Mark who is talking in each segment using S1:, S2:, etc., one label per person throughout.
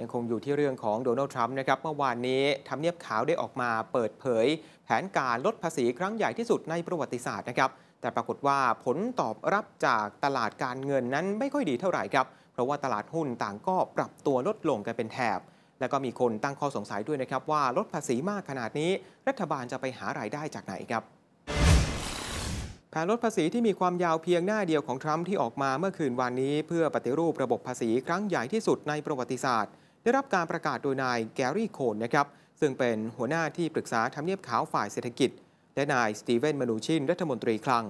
S1: ยังคงอยู่ที่เรื่องของโดนัลด์ทรัมป์นะครับเมื่อวานนี้ทำเนียบขาวได้ออกมาเปิดเผย แผนการลดภาษีครั้งใหญ่ที่สุดในประวัติศาสตร์นะครับ แต่ปรากฏว่าผลตอบรับจากตลาดการเงินนั้นไม่ค่อยดีเท่าไหร่ครับ เพราะว่าตลาดหุ้นต่างก็ปรับตัวลดลงกันเป็นแถบ และก็มีคนตั้งข้อสงสัยด้วยนะครับว่าลดภาษีมากขนาดนี้ รัฐบาลจะไปหารายได้จากไหนครับแผนลดภาษีที่มีความยาวเพียงหน้าเดียวของทรัมป์ที่ออกมาเมื่อคืนวานนี้ เพื่อปฏิรูประบบภาษีครั้งใหญ่ที่สุดในประวัติศาสตร์ ได้รับการประกาศโดยนายแกรี่โคนนะครับซึ่งเป็นหัวหน้าที่ปรึกษาทำเนียบขาวฝ่ายเศรษฐกิจ และนายสตีเวนมานูชินรัฐมนตรีคลัง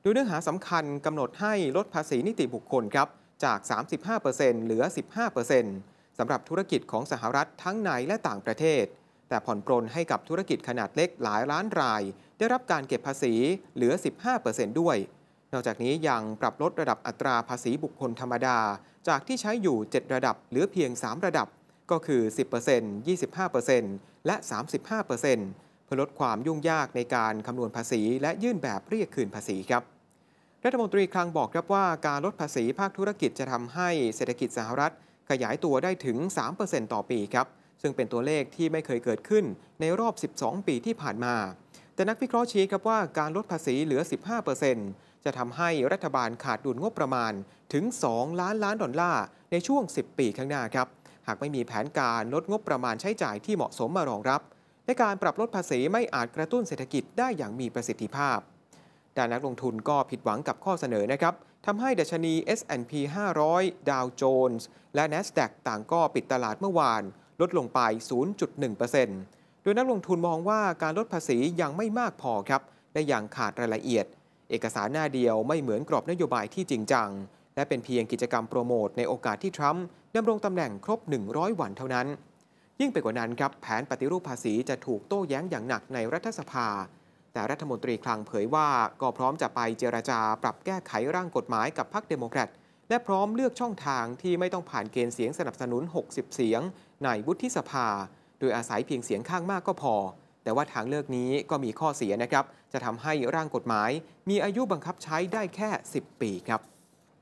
S1: โดยเนื้อหาสำคัญกำหนดให้ลดภาษีนิติบุคคลครับจาก 35%เหลือ 15%สำหรับธุรกิจของสหรัฐทั้งในและต่างประเทศ แต่ผ่อนปรนให้กับธุรกิจขนาดเล็กหลายล้านราย ได้รับการเก็บภาษีเหลือ 15%ด้วย นอกจากนี้ยังปรับลดระดับอัตราภาษีบุคคลธรรมดา จากที่ใช้อยู่ 7 ระดับเหลือเพียง 3 ระดับ ก็คือ 10% 25%และ 35%เพื่อลดความยุ่งยากในการคำนวณภาษี และยื่นแบบเรียกคืนภาษีครับ รัฐมนตรีคลังบอกครับว่าการลดภาษีภาคธุรกิจจะทำให้เศรษฐกิจสหรัฐ ขยายตัวได้ถึง 3%ต่อปีครับ ซึ่งเป็นตัวเลขที่ไม่เคยเกิดขึ้นในรอบ 12 ปีที่ผ่านมา แต่นักวิเคราะห์ชี้ครับว่าการลดภาษีเหลือ 15%จะทำให้รัฐบาลขาดดุลงบประมาณถึง 2 ล้านล้านดอลลาร์ในช่วง 10 ปีข้างหน้าครับ หากไม่มีแผนการลดงบประมาณใช้จ่ายที่เหมาะสมมารองรับ และการปรับลดภาษีไม่อาจกระตุ้นเศรษฐกิจได้อย่างมีประสิทธิภาพด้านนักลงทุนก็ผิดหวังกับข้อเสนอนะครับทำให้ดัชนี S&P 500 Dow Jones และ NASDAQ ต่างก็ปิดตลาดเมื่อวาน ลดลงไป 0.1%โดยนักลงทุนมองว่าการลดภาษียังไม่มากพอครับ และยังขาดรายละเอียด เอกสารหน้าเดียวไม่เหมือนกรอบนโยบายที่จริงจัง และเป็นเพียงกิจกรรมโปรโมทในโอกาสที่ทรัมป์ ดำรงตำแหน่งครบ 100 วันเท่านั้น ยิ่งไปกว่านั้นครับแผนปฏิรูปภาษีจะถูกโต้แย้งอย่างหนักในรัฐสภา แต่รัฐมนตรีคลังเผยว่าก็พร้อมจะไปเจรจาปรับแก้ไขร่างกฎหมายกับพรรคเดโมแครตและพร้อมเลือกช่องทางที่ไม่ต้องผ่านเกณฑ์เสียงสนับสนุน 60 เสียง ในวุฒิสภา โดยอาศัยเพียงเสียงข้างมากก็พอ แต่ว่าทางเลือกนี้ก็มีข้อเสียนะครับ จะทำให้ร่างกฎหมาย มีอายุบังคับใช้ได้แค่ 10 ปีครับ